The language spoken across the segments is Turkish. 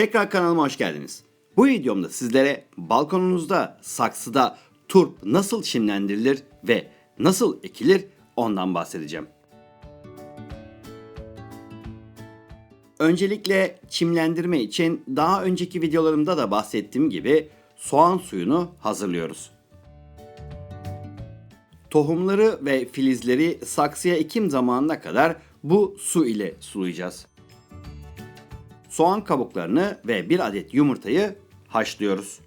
Tekrar kanalıma hoş geldiniz. Bu videomda sizlere balkonunuzda, saksıda turp nasıl çimlendirilir ve nasıl ekilir ondan bahsedeceğim. Öncelikle çimlendirme için daha önceki videolarımda da bahsettiğim gibi soğan suyunu hazırlıyoruz. Tohumları ve filizleri saksıya ekim zamanına kadar bu su ile sulayacağız. Soğan kabuklarını ve bir adet yumurtayı haşlıyoruz.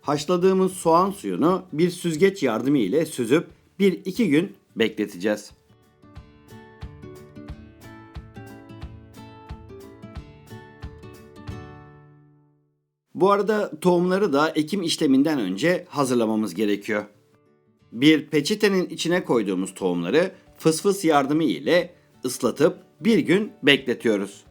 Haşladığımız soğan suyunu bir süzgeç yardımı ile süzüp 1-2 gün bekleteceğiz. Bu arada tohumları da ekim işleminden önce hazırlamamız gerekiyor. Bir peçetenin içine koyduğumuz tohumları fısfıs yardımı ile ıslatıp bir gün bekletiyoruz.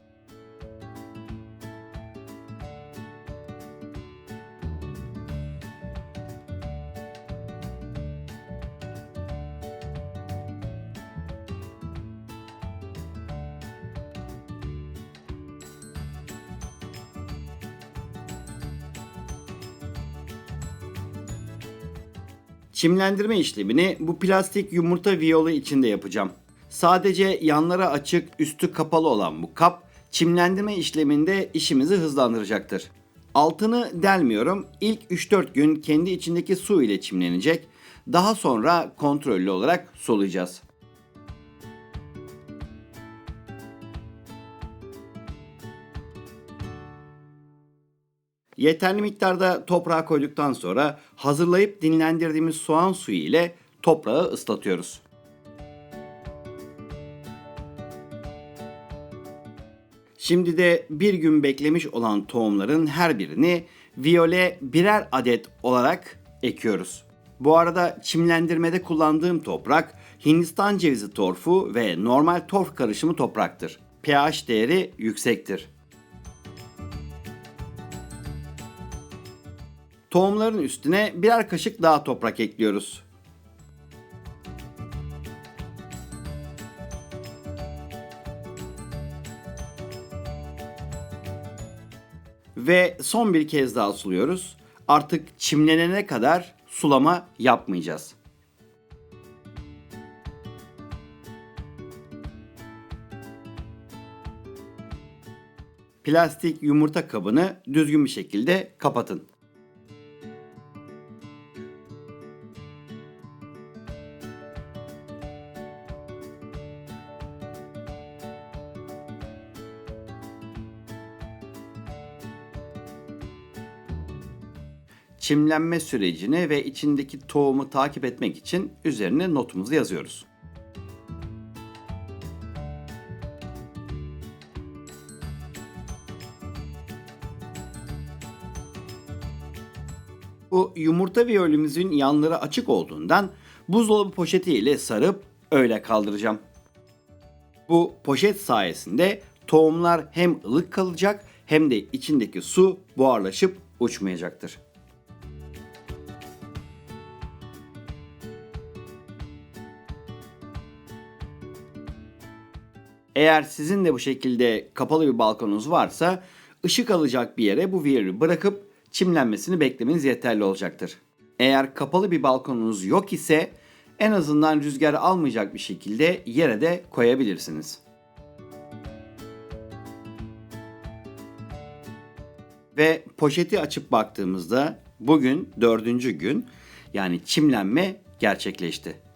Çimlendirme işlemini bu plastik yumurta viyolu içinde yapacağım. Sadece yanlara açık, üstü kapalı olan bu kap çimlendirme işleminde işimizi hızlandıracaktır. Altını delmiyorum. İlk 3-4 gün kendi içindeki su ile çimlenecek. Daha sonra kontrollü olarak sulayacağız. Yeterli miktarda toprağa koyduktan sonra hazırlayıp dinlendirdiğimiz soğan suyu ile toprağı ıslatıyoruz. Şimdi de bir gün beklemiş olan tohumların her birini viyole birer adet olarak ekiyoruz. Bu arada çimlendirmede kullandığım toprak Hindistan cevizi torfu ve normal torf karışımı topraktır. pH değeri yüksektir. Tohumların üstüne birer kaşık daha toprak ekliyoruz. Ve son bir kez daha suluyoruz. Artık çimlenene kadar sulama yapmayacağız. Plastik yumurta kabını düzgün bir şekilde kapatın. Çimlenme sürecini ve içindeki tohumu takip etmek için üzerine notumuzu yazıyoruz. Bu yumurta viyolümüzün yanları açık olduğundan buzdolabı poşeti ile sarıp öyle kaldıracağım. Bu poşet sayesinde tohumlar hem ılık kalacak hem de içindeki su buharlaşıp uçmayacaktır. Eğer sizin de bu şekilde kapalı bir balkonunuz varsa ışık alacak bir yere bu viyeri bırakıp çimlenmesini beklemeniz yeterli olacaktır. Eğer kapalı bir balkonunuz yok ise en azından rüzgar almayacak bir şekilde yere de koyabilirsiniz. Ve poşeti açıp baktığımızda bugün dördüncü gün yani çimlenme gerçekleşti.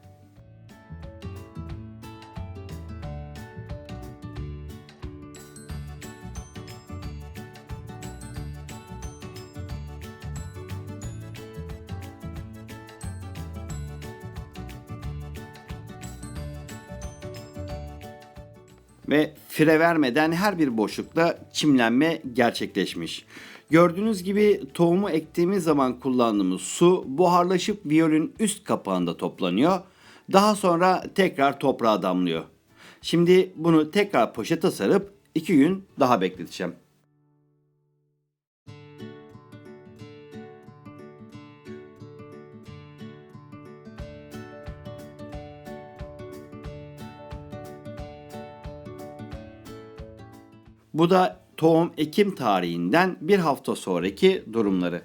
Ve fire vermeden her bir boşlukta çimlenme gerçekleşmiş. Gördüğünüz gibi tohumu ektiğimiz zaman kullandığımız su buharlaşıp viyolün üst kapağında toplanıyor. Daha sonra tekrar toprağa damlıyor. Şimdi bunu tekrar poşete sarıp 2 gün daha bekleteceğim. Bu da tohum ekim tarihinden bir hafta sonraki durumları.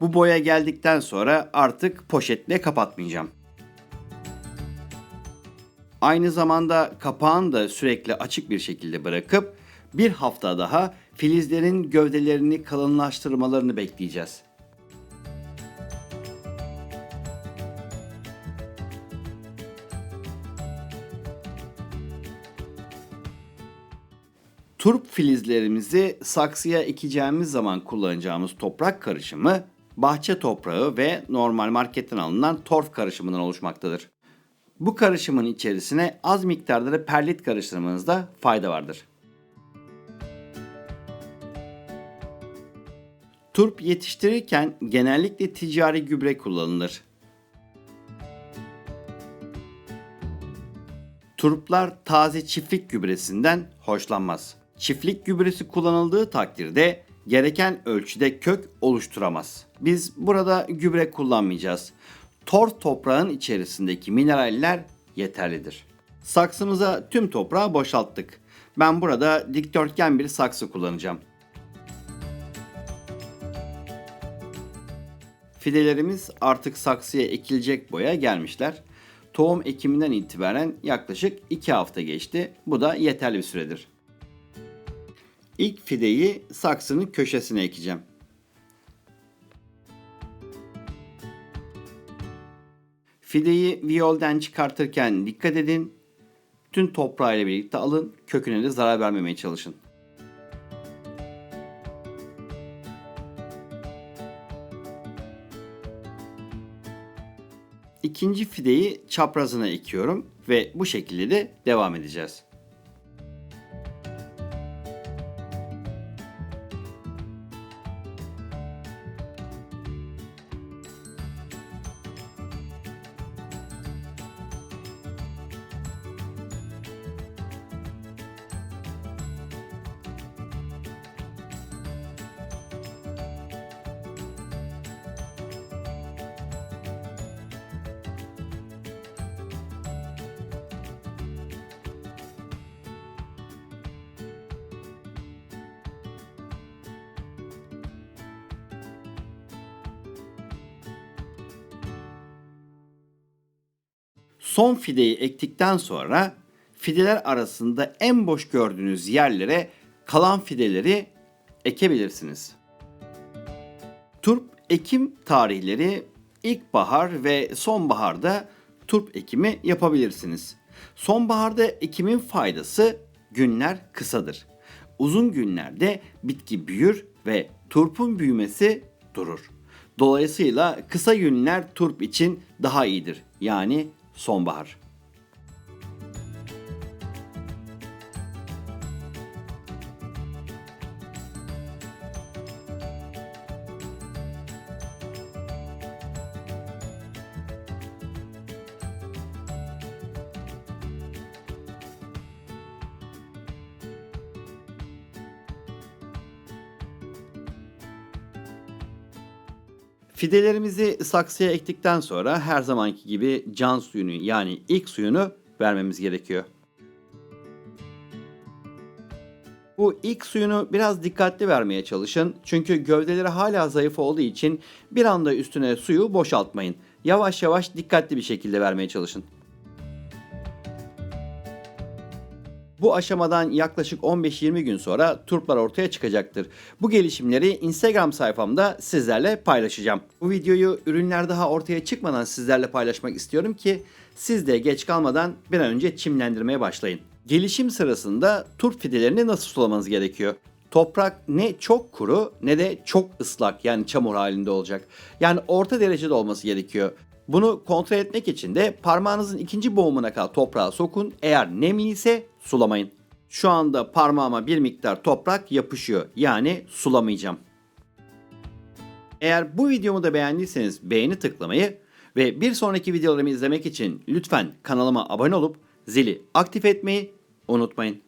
Bu boya geldikten sonra artık poşetle kapatmayacağım. Aynı zamanda kapağını da sürekli açık bir şekilde bırakıp bir hafta daha filizlerin gövdelerini kalınlaştırmalarını bekleyeceğiz. Turp filizlerimizi saksıya ekeceğimiz zaman kullanacağımız toprak karışımı bahçe toprağı ve normal marketten alınan torf karışımından oluşmaktadır. Bu karışımın içerisine az miktarda da perlit karıştırmanızda fayda vardır. Turp yetiştirirken genellikle ticari gübre kullanılır. Turplar taze çiftlik gübresinden hoşlanmaz. Çiftlik gübresi kullanıldığı takdirde gereken ölçüde kök oluşturamaz. Biz burada gübre kullanmayacağız. Torf toprağın içerisindeki mineraller yeterlidir. Saksımıza tüm toprağı boşalttık. Ben burada dikdörtgen bir saksı kullanacağım. Fidelerimiz artık saksıya ekilecek boya gelmişler. Tohum ekiminden itibaren yaklaşık 2 hafta geçti. Bu da yeterli bir süredir. İlk fideyi saksının köşesine ekeceğim. Fideyi viyolden çıkartırken dikkat edin. Tüm toprağıyla birlikte alın. Köküne de zarar vermemeye çalışın. İkinci fideyi çaprazına ekiyorum ve bu şekilde de devam edeceğiz. Son fideyi ektikten sonra fideler arasında en boş gördüğünüz yerlere kalan fideleri ekebilirsiniz. Turp ekim tarihleri ilkbahar ve sonbaharda turp ekimi yapabilirsiniz. Sonbaharda ekimin faydası günler kısadır. Uzun günlerde bitki büyür ve turpun büyümesi durur. Dolayısıyla kısa günler turp için daha iyidir. Yani sonbahar. Fidelerimizi saksıya ektikten sonra her zamanki gibi can suyunu yani ilk suyunu vermemiz gerekiyor. Bu ilk suyunu biraz dikkatli vermeye çalışın. Çünkü gövdeleri hala zayıf olduğu için bir anda üstüne suyu boşaltmayın. Yavaş yavaş dikkatli bir şekilde vermeye çalışın. Bu aşamadan yaklaşık 15-20 gün sonra turplar ortaya çıkacaktır. Bu gelişimleri Instagram sayfamda sizlerle paylaşacağım. Bu videoyu ürünler daha ortaya çıkmadan sizlerle paylaşmak istiyorum ki siz de geç kalmadan bir an önce çimlendirmeye başlayın. Gelişim sırasında turp fidelerini nasıl sulamanız gerekiyor? Toprak ne çok kuru ne de çok ıslak yani çamur halinde olacak. Yani orta derecede olması gerekiyor. Bunu kontrol etmek için de parmağınızın ikinci boğumuna kadar toprağa sokun. Eğer nemli ise sulamayın. Şu anda parmağıma bir miktar toprak yapışıyor. Yani sulamayacağım. Eğer bu videomu da beğendiyseniz beğeni tıklamayı ve bir sonraki videolarımı izlemek için lütfen kanalıma abone olup zili aktif etmeyi unutmayın.